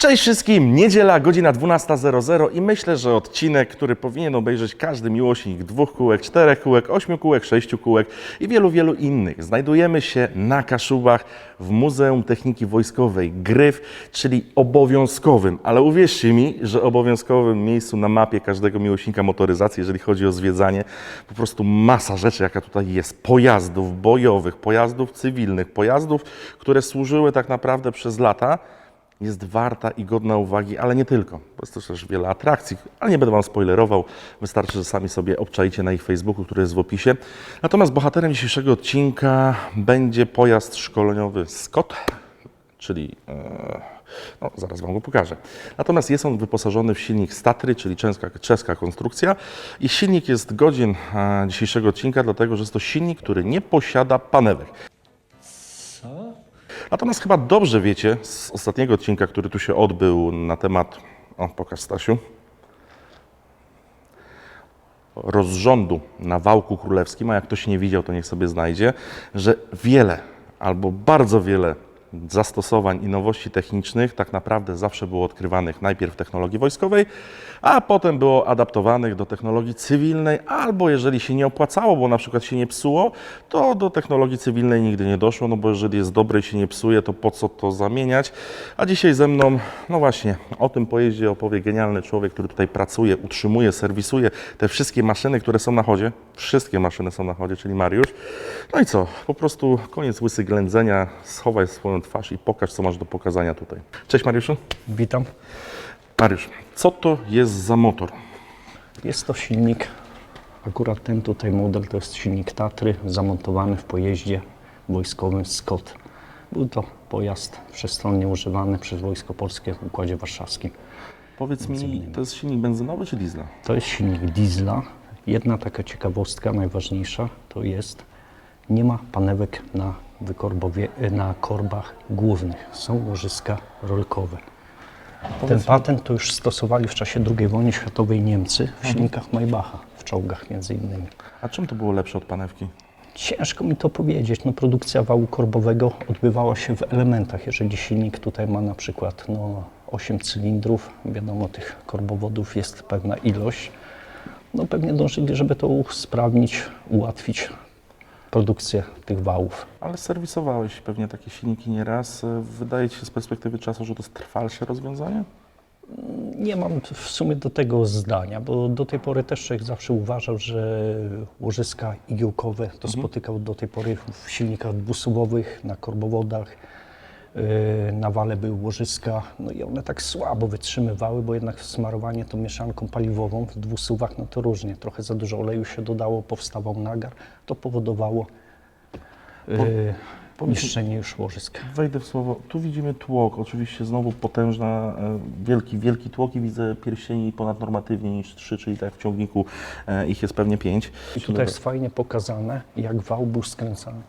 Cześć wszystkim, niedziela, godzina 12.00 i myślę, że odcinek, który powinien obejrzeć każdy miłośnik dwóch kółek, czterech kółek, ośmiu kółek, sześciu kółek i wielu, wielu innych. Znajdujemy się na Kaszubach w Muzeum Techniki Wojskowej Gryf, czyli obowiązkowym, ale uwierzcie mi, że obowiązkowym miejscu na mapie każdego miłośnika motoryzacji, jeżeli chodzi o zwiedzanie. Po prostu masa rzeczy, jaka tutaj jest. Pojazdów bojowych, pojazdów cywilnych, pojazdów, które służyły tak naprawdę przez lata jest warta i godna uwagi, ale nie tylko, bo jest też wiele atrakcji, ale nie będę Wam spoilerował, wystarczy, że sami sobie obczaicie na ich Facebooku, który jest w opisie. Natomiast bohaterem dzisiejszego odcinka będzie pojazd szkoleniowy Scott, czyli... E, no, zaraz Wam go pokażę. Natomiast jest on wyposażony w silnik Statry, czyli czeska, czeska konstrukcja i silnik jest godzien e, dzisiejszego odcinka, dlatego że jest to silnik, który nie posiada panewek. Natomiast chyba dobrze wiecie z ostatniego odcinka, który tu się odbył na temat. O, pokaż Stasiu. Rozrządu na wałku królewskim, a jak ktoś nie widział, to niech sobie znajdzie, że wiele albo bardzo wiele zastosowań i nowości technicznych tak naprawdę zawsze było odkrywanych najpierw w technologii wojskowej, a potem było adaptowanych do technologii cywilnej, albo jeżeli się nie opłacało, bo na przykład się nie psuło, to do technologii cywilnej nigdy nie doszło, no bo jeżeli jest dobre i się nie psuje, to po co to zamieniać? A dzisiaj ze mną, no właśnie, o tym pojeździe opowie genialny człowiek, który tutaj pracuje, utrzymuje, serwisuje te wszystkie maszyny, które są na chodzie. Wszystkie maszyny są na chodzie, czyli Mariusz. No i co? Po prostu koniec łysy ględzenia, schowaj swoją twarz i pokaż, co masz do pokazania tutaj. Cześć Mariuszu. Witam. Mariusz, co to jest za motor? Jest to silnik, akurat ten tutaj model to jest silnik Tatry zamontowany w pojeździe wojskowym Scott. Był to pojazd wszechstronnie używany przez Wojsko Polskie w Układzie Warszawskim. Powiedz mi, to jest silnik benzynowy czy diesla? To jest silnik diesla. Jedna taka ciekawostka, najważniejsza, to jest nie ma panewek na, wykorbowie, na korbach głównych. Są łożyska rolkowe. Ten patent to już stosowali w czasie II wojny światowej Niemcy w silnikach Maybacha, w czołgach między innymi. A czym to było lepsze od panewki? Ciężko mi to powiedzieć. No, produkcja wału korbowego odbywała się w elementach. Jeżeli silnik tutaj ma na przykład no, 8 cylindrów, wiadomo, tych korbowodów jest pewna ilość, no pewnie dążyli, żeby to usprawnić, ułatwić produkcję tych wałów. Ale serwisowałeś pewnie takie silniki nieraz. Wydaje Ci się z perspektywy czasu, że to jest trwalsze rozwiązanie? Nie mam w sumie do tego zdania, bo do tej pory też człowiek zawsze uważał, że łożyska igiełkowe to spotykał do tej pory w silnikach dwusuwowych, na korbowodach. Yy, Na wale były łożyska, no i one tak słabo wytrzymywały, bo jednak smarowanie tą mieszanką paliwową w dwusuwach, no to różnie. Trochę za dużo oleju się dodało, powstawał nagar, to powodowało yy, niszczenie już łożyska. Wejdę w słowo. Tu widzimy tłok, oczywiście znowu potężna, e, wielki, wielki tłok i widzę pierścieni ponadnormatywnie niż trzy, czyli tak w ciągniku e, ich jest pewnie pięć. I tutaj jest fajnie pokazane, jak wał był skręcany.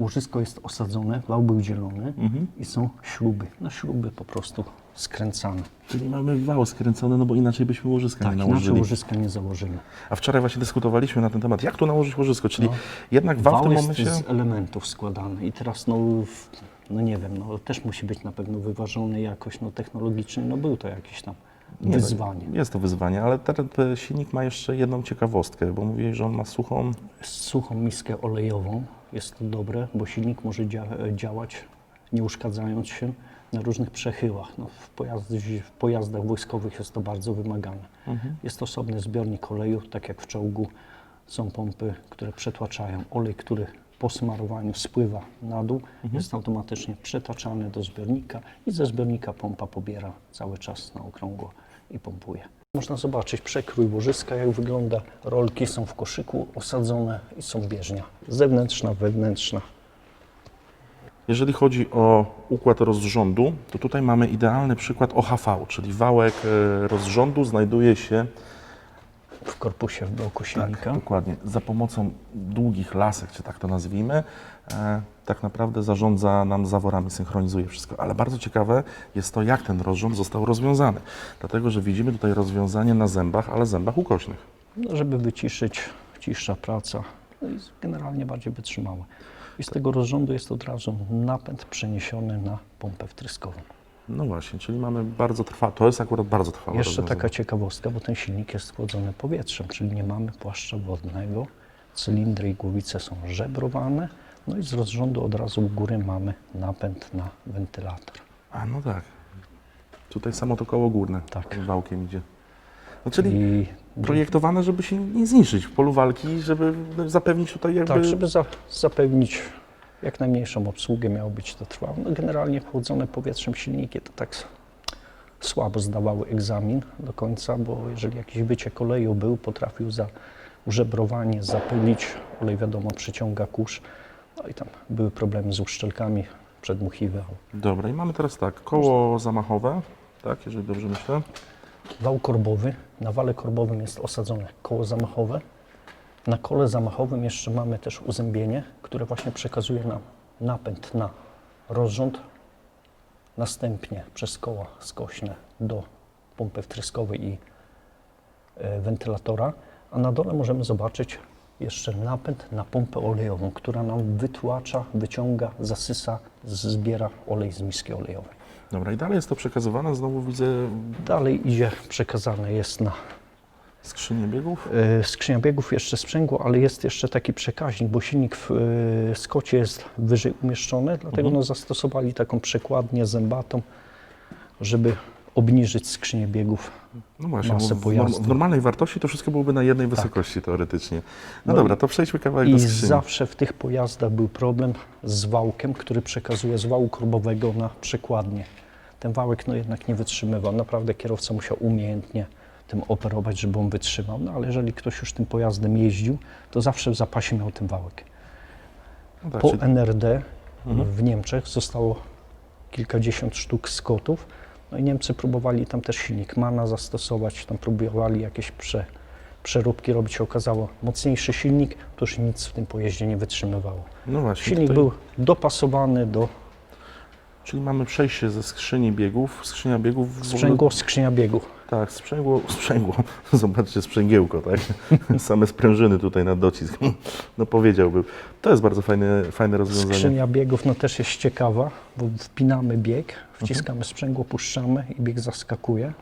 Łożysko jest osadzone, wał był dzielony i są śruby. Na śruby po prostu skręcane. Czyli mamy wał skręcony, no bo inaczej byśmy łożyska Tak, nie inaczej nałożyli. łożyska nie założymy. A wczoraj właśnie dyskutowaliśmy na ten temat, jak tu nałożyć łożysko, czyli jednak wał w Wał tym jest momencie... z elementów składany i teraz no, w- no nie wiem, no też musi być na pewno wyważony jakoś no, technologicznie, no był to jakieś tam Nie, wyzwanie. Jest to wyzwanie, ale ten, silnik ma jeszcze jedną ciekawostkę, bo mówiłeś, że on ma suchą... suchą miskę olejową. Jest to dobre, bo silnik może dzia- działać nie uszkadzając się na różnych przechyłach. No, w, pojazd, w pojazdach wojskowych jest to bardzo wymagane. Jest osobny zbiornik oleju, tak jak w czołgu są pompy, które przetłaczają olej, który po smarowaniu spływa na dół, jest automatycznie przetaczany do zbiornika i ze zbiornika pompa pobiera cały czas na okrągło i pompuje. Można zobaczyć przekrój łożyska, jak wygląda. Rolki są w koszyku osadzone i są bieżnia. Zewnętrzna, wewnętrzna. Jeżeli chodzi o układ rozrządu, to tutaj mamy idealny przykład OHV, czyli wałek e, rozrządu znajduje się W korpusie, w bloku silnika. dokładnie za pomocą długich lasek, czy tak to nazwijmy, e, tak naprawdę zarządza nam zaworami, synchronizuje wszystko. Ale bardzo ciekawe jest to, jak ten rozrząd został rozwiązany. Dlatego, że widzimy tutaj rozwiązanie na zębach, ale zębach ukośnych. No, żeby wyciszyć, ciszsza praca. No i generalnie bardziej wytrzymałe. I z tego rozrządu jest od razu napęd przeniesiony na pompę wtryskową. No właśnie, czyli mamy bardzo trwałe, to jest akurat bardzo trwałe Jeszcze rozwiązanie. taka ciekawostka, bo ten silnik jest chłodzony powietrzem, czyli nie mamy płaszcza wodnego. Cylindry i głowice są żebrowane, no i z rozrządu od razu u góry mamy napęd na wentylator. A no tak. Tutaj samo to koło górne Tak. wałkiem idzie. No czyli I projektowane, żeby się nie zniszczyć w polu walki, żeby zapewnić tutaj jakby... tak, żeby za, zapewnić jak najmniejszą obsługę, miało być to trwałe. No generalnie chłodzone powietrzem silniki to tak słabo zdawały egzamin do końca, bo jeżeli jakiś wyciek oleju był, potrafił za użebrowanie zapylić, olej wiadomo przyciąga kurz, no i tam były problemy z uszczelkami, przedmuchiwał. Dobra, i mamy teraz tak, koło zamachowe, tak, jeżeli dobrze myślę. Wał korbowy, na wale korbowym jest osadzone koło zamachowe. Na kole zamachowym jeszcze mamy też uzębienie, które właśnie przekazuje nam napęd na rozrząd, następnie przez koła skośne do pompy wtryskowej i e, wentylatora, a na dole możemy zobaczyć jeszcze napęd na pompę olejową, która nam wytłacza, wyciąga, zasysa, zbiera olej z miski olejowej. Dobra, i dalej jest to przekazywane, znowu widzę Dalej idzie, przekazane jest na skrzynię biegów. E, Skrzynia biegów jeszcze sprzęgło, ale jest jeszcze taki przekaźnik, bo silnik w e, skocie jest wyżej umieszczony, dlatego Mhm. no, zastosowali taką przekładnię zębatą, żeby obniżyć skrzynię biegów. No właśnie, masę pojazdu. Tak. w normalnej wartości to wszystko byłoby na jednej wysokości teoretycznie. No, No dobra, to przejdźmy kawałek I do skrzyni. zawsze w tych pojazdach był problem z wałkiem, który przekazuje z wału korbowego na przekładnię. Ten wałek no, jednak nie wytrzymywał. Naprawdę kierowca musiał umiejętnie tym operować, żeby on wytrzymał. No ale jeżeli ktoś już tym pojazdem jeździł, to zawsze w zapasie miał ten wałek. No tak, Po czyli- NRD Mhm. w Niemczech zostało kilkadziesiąt sztuk skotów. No i Niemcy próbowali tam też silnik MANA zastosować, tam próbowali jakieś prze, przeróbki robić. Się okazało, mocniejszy silnik, to już nic w tym pojeździe nie wytrzymywało. no właśnie, Silnik tutaj, był dopasowany do Czyli mamy przejście ze skrzyni biegów. Skrzynia biegów w ogóle- sprzęgło, skrzynia biegów. Tak, sprzęgło, sprzęgło. Zobaczcie, sprzęgiełko, tak? Same sprężyny tutaj na docisk. No powiedziałbym. To jest bardzo fajne, fajne rozwiązanie. Skrzynia biegów no też jest ciekawa, bo wpinamy bieg, wciskamy sprzęgło, puszczamy i bieg zaskakuje.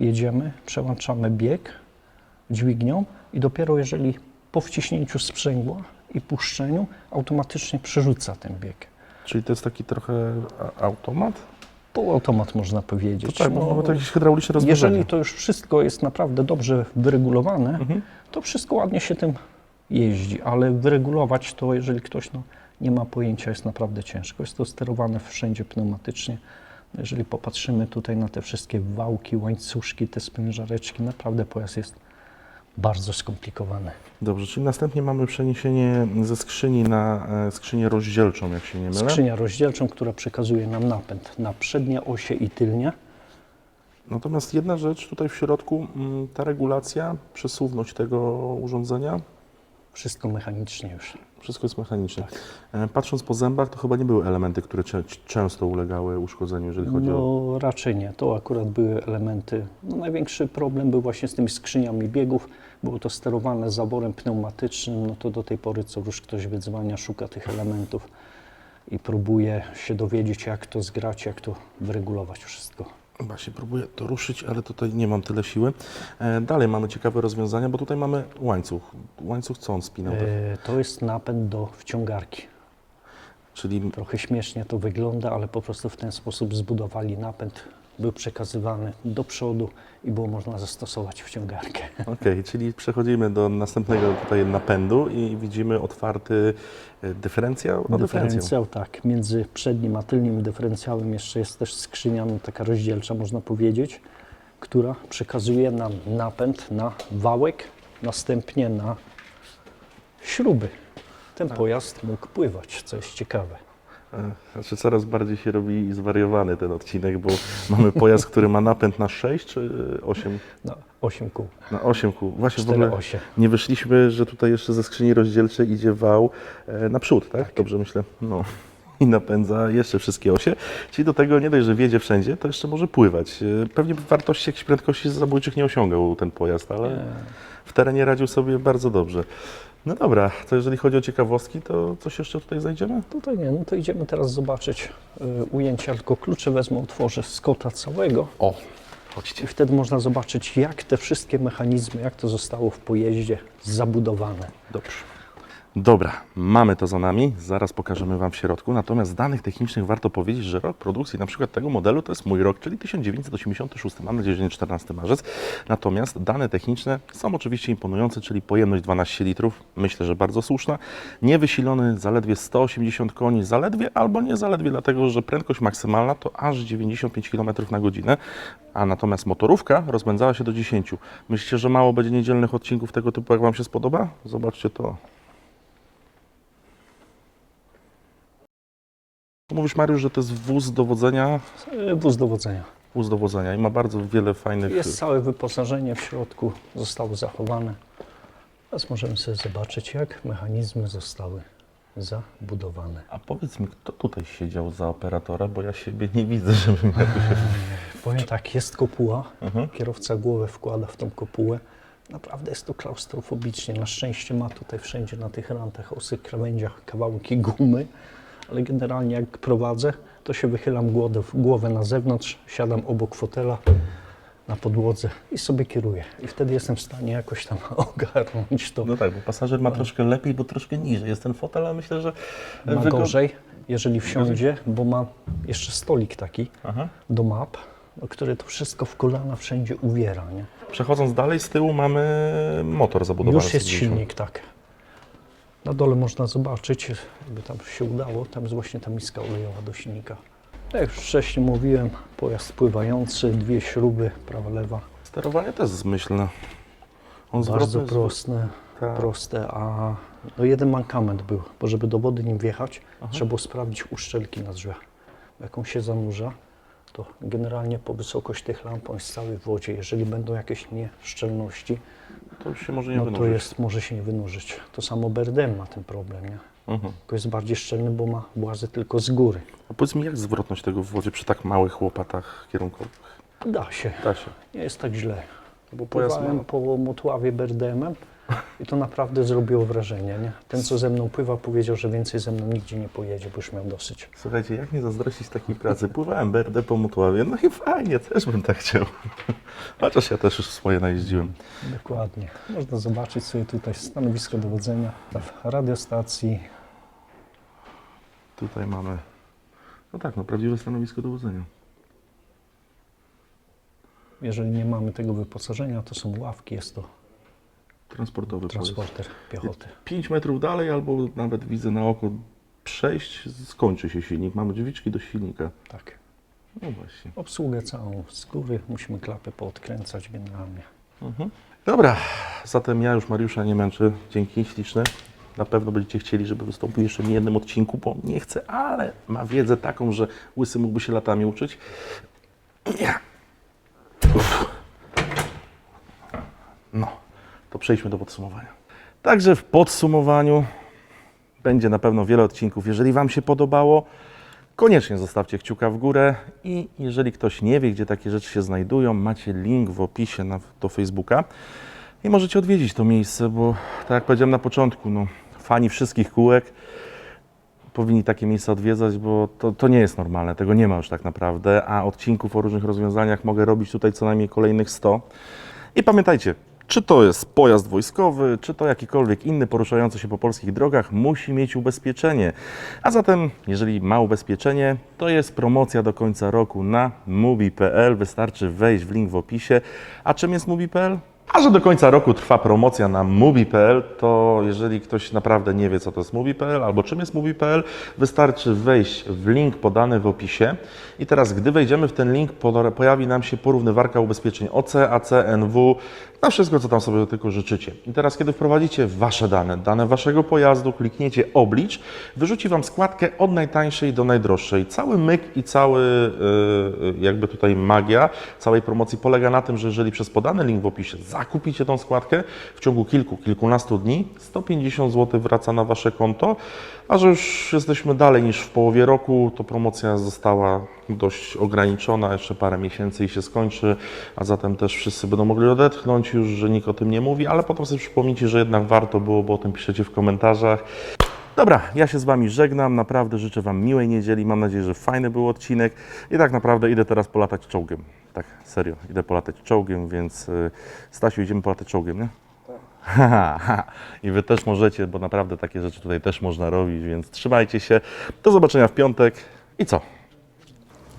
Jedziemy, przełączamy bieg dźwignią i dopiero jeżeli po wciśnięciu sprzęgła i puszczeniu automatycznie przerzuca ten bieg. Czyli to jest taki trochę automat? Półautomat można To powiedzieć. tak, No, bo to jakieś hydrauliczne rozwiązanie. jeżeli to już wszystko jest naprawdę dobrze wyregulowane, Mhm. to wszystko ładnie się tym jeździ, ale wyregulować to, jeżeli ktoś no, nie ma pojęcia, jest naprawdę ciężko. Jest to sterowane wszędzie pneumatycznie. Jeżeli popatrzymy tutaj na te wszystkie wałki, łańcuszki, te sprężareczki, naprawdę pojazd jest bardzo skomplikowany. Dobrze, czyli następnie mamy przeniesienie ze skrzyni na e, skrzynię rozdzielczą, jak się nie mylę. Skrzynia rozdzielczą, która przekazuje nam napęd na przednie osie i tylnie. Natomiast jedna rzecz tutaj w środku, mm, ta regulacja, przesuwność tego urządzenia, Wszystko mechanicznie już. wszystko jest mechaniczne. Tak. E, Patrząc po zębach, to chyba nie były elementy, które często ulegały uszkodzeniu, jeżeli chodzi o... No raczej nie. To akurat były elementy. No, największy problem był właśnie z tymi skrzyniami biegów. Było to sterowane zaworem pneumatycznym. No to do tej pory co już ktoś wyzwania, szuka tych elementów i próbuje się dowiedzieć, jak to zgrać, jak to wyregulować wszystko. Właśnie próbuję to ruszyć, ale tutaj nie mam tyle siły. E, Dalej mamy ciekawe rozwiązania, bo tutaj mamy łańcuch. Łańcuch co on spinał? E, to jest napęd do wciągarki. Czyli Trochę śmiesznie to wygląda, ale po prostu w ten sposób zbudowali napęd. Był przekazywany do przodu i było można zastosować wciągarkę. Okej, czyli przechodzimy do następnego tutaj napędu i widzimy otwarty e, dyferencjał. No, dyferencjał. Dyferencjał, tak. Między przednim a tylnym dyferencjałem jeszcze jest też skrzynia, no, taka rozdzielcza można powiedzieć, która przekazuje nam napęd na wałek, następnie na śruby. Ten pojazd mógł pływać, co jest ciekawe. Znaczy coraz bardziej się robi zwariowany ten odcinek, bo mamy pojazd, który ma napęd na 6 czy 8? Na 8 kół, Na 8 kół. Właśnie w 4 ogóle osie. nie wyszliśmy, że tutaj jeszcze ze skrzyni rozdzielczej idzie wał e, naprzód, tak? Dobrze myślę? No. I napędza jeszcze wszystkie osie. Czyli do tego nie dość, że wiedzie wszędzie, to jeszcze może pływać. E, Pewnie wartości jakichś prędkości zabójczych nie osiągał ten pojazd, ale E, w terenie radził sobie bardzo dobrze. No dobra, to jeżeli chodzi o ciekawostki, to coś jeszcze tutaj znajdziemy? Tutaj nie, no to idziemy teraz zobaczyć y, ujęcia, tylko klucze wezmę, otworzę z kota całego O, i chodźcie. wtedy można zobaczyć, jak te wszystkie mechanizmy, jak to zostało w pojeździe zabudowane. Dobrze. Dobra, mamy to za nami, zaraz pokażemy Wam w środku. Natomiast z danych technicznych warto powiedzieć, że rok produkcji na przykład tego modelu to jest mój rok, czyli 1986, mam nadzieję, że nie 14 marzec. Natomiast dane techniczne są oczywiście imponujące, czyli pojemność 12 litrów, myślę, że bardzo słuszna. Niewysilony zaledwie 180 koni, zaledwie albo nie zaledwie, dlatego że prędkość maksymalna to aż 95 km na godzinę, a natomiast motorówka rozpędzała się do 10. Myślicie, że mało będzie niedzielnych odcinków tego typu, jak Wam się spodoba? Zobaczcie to. Mówisz, Mariusz, że to jest wóz dowodzenia, Y, Wóz dowodzenia. wóz dowodzenia i ma bardzo wiele fajnych... Jest całe wyposażenie w środku, zostało zachowane. Teraz możemy sobie zobaczyć, jak mechanizmy zostały zabudowane. A powiedz mi, kto tutaj siedział za operatora, bo ja siebie nie widzę, żebym jakoś... Powiem tak, jest kopuła, Mhm. kierowca głowę wkłada w tą kopułę. Naprawdę jest to klaustrofobicznie. Na szczęście ma tutaj wszędzie na tych rantach, osych krawędziach kawałki gumy, ale generalnie jak prowadzę, to się wychylam głowę, głowę na zewnątrz, siadam obok fotela na podłodze i sobie kieruję. I wtedy jestem w stanie jakoś tam ogarnąć to. No tak, bo pasażer ma troszkę lepiej, bo troszkę niżej jest ten fotel, ale myślę, że... Ma wygod- gorzej, jeżeli wsiądzie, bo ma jeszcze stolik taki Aha. do map, no, który to wszystko w kolana wszędzie uwiera. Nie? Przechodząc dalej, z tyłu mamy motor zabudowany. Już jest silnik, tak. Na dole można zobaczyć, jakby tam się udało, tam jest właśnie ta miska olejowa do silnika. Jak już wcześniej mówiłem, pojazd pływający, dwie śruby, prawa, lewa, Sterowanie też zmyślne. On bardzo zwrotny- proste, Tak. proste, a no jeden mankament był, bo żeby do wody nim wjechać, trzeba było sprawdzić uszczelki na drzwiach. Jak on się zanurza, to generalnie po wysokość tych lamp on jest cały w wodzie. Jeżeli będą jakieś nieszczelności, To się może nie no to wynurzyć. jest, może się nie wynurzyć. To samo BRDM ma ten problem, nie? Mhm. Tylko jest bardziej szczelny, bo ma włazy tylko z góry. A powiedz mi, jak zwrotność tego w wodzie przy tak małych łopatach kierunkowych? Da się, Da się. nie jest tak źle. Bo pojazd Pływałem ma... po Motławie BRDM-em i to naprawdę zrobiło wrażenie, nie? Ten, co ze mną pływa, powiedział, że więcej ze mną nigdzie nie pojedzie, bo już miał dosyć. Słuchajcie, jak nie zazdrościć takiej pracy? Pływałem BRD po Mutławie, no i fajnie, też bym tak chciał. Chociaż ja też już swoje najeździłem. Dokładnie. Można zobaczyć sobie tutaj stanowisko dowodzenia w radiostacji. Tutaj mamy, no tak, no prawdziwe stanowisko dowodzenia. Jeżeli nie mamy tego wyposażenia, to są ławki, jest to Transportowy transporter piechoty. 5 metrów dalej, albo nawet widzę na oko przejść, skończy się silnik. Mamy drzwiczki do silnika. Tak. No właśnie. Obsługę całą z góry, musimy klapy poodkręcać generalnie. Mhm. Dobra, zatem ja już Mariusza nie męczę. Dzięki śliczne. Na pewno będziecie chcieli, żeby wystąpił jeszcze w jednym odcinku, bo nie chcę, ale ma wiedzę taką, że łysy mógłby się latami uczyć. No, to przejdźmy do podsumowania. Także w podsumowaniu będzie na pewno wiele odcinków. Jeżeli Wam się podobało, koniecznie zostawcie kciuka w górę i jeżeli ktoś nie wie, gdzie takie rzeczy się znajdują, macie link w opisie na, do Facebooka i możecie odwiedzić to miejsce, bo tak jak powiedziałem na początku, no, fani wszystkich kółek powinni takie miejsca odwiedzać, bo to, to nie jest normalne, tego nie ma już tak naprawdę, a odcinków o różnych rozwiązaniach mogę robić tutaj co najmniej kolejnych 100. I pamiętajcie, czy to jest pojazd wojskowy, czy to jakikolwiek inny poruszający się po polskich drogach, musi mieć ubezpieczenie. A zatem, jeżeli ma ubezpieczenie, to jest promocja do końca roku na mubi.pl. Wystarczy wejść w link w opisie. A czym jest mubi.pl? A że do końca roku trwa promocja na mubi.pl, to jeżeli ktoś naprawdę nie wie, co to jest mubi.pl albo czym jest mubi.pl, wystarczy wejść w link podany w opisie. I teraz, gdy wejdziemy w ten link, pojawi nam się porównywarka ubezpieczeń OC, AC, NW, na wszystko, co tam sobie tylko życzycie. I teraz, kiedy wprowadzicie Wasze dane, dane Waszego pojazdu, klikniecie oblicz, wyrzuci Wam składkę od najtańszej do najdroższej. Cały myk i cały, yy, jakby tutaj magia całej promocji polega na tym, że jeżeli przez podany link w opisie zakupicie tą składkę w ciągu kilku, kilkunastu dni, 150 zł wraca na Wasze konto, a że już jesteśmy dalej niż w połowie roku, to promocja została dość ograniczona, jeszcze parę miesięcy i się skończy, a zatem też wszyscy będą mogli odetchnąć już, że nikt o tym nie mówi, ale potem sobie przypomnijcie, że jednak warto było, bo o tym piszecie w komentarzach. Dobra, ja się z Wami żegnam. Naprawdę życzę Wam miłej niedzieli. Mam nadzieję, że fajny był odcinek. I tak naprawdę idę teraz polatać czołgiem. Tak, serio, idę polatać czołgiem, więc y, Stasiu, idziemy polatać czołgiem, nie? I Wy też możecie, bo naprawdę takie rzeczy tutaj też można robić, więc trzymajcie się. Do zobaczenia w piątek. I co?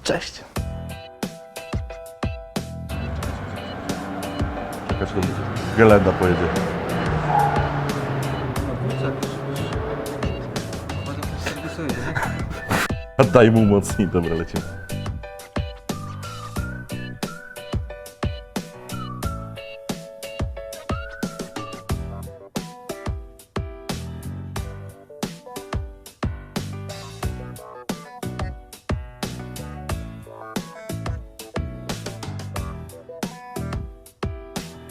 Cześć! To Gelenda pojedzie. Daj mu mocniej, dobra, lecimy.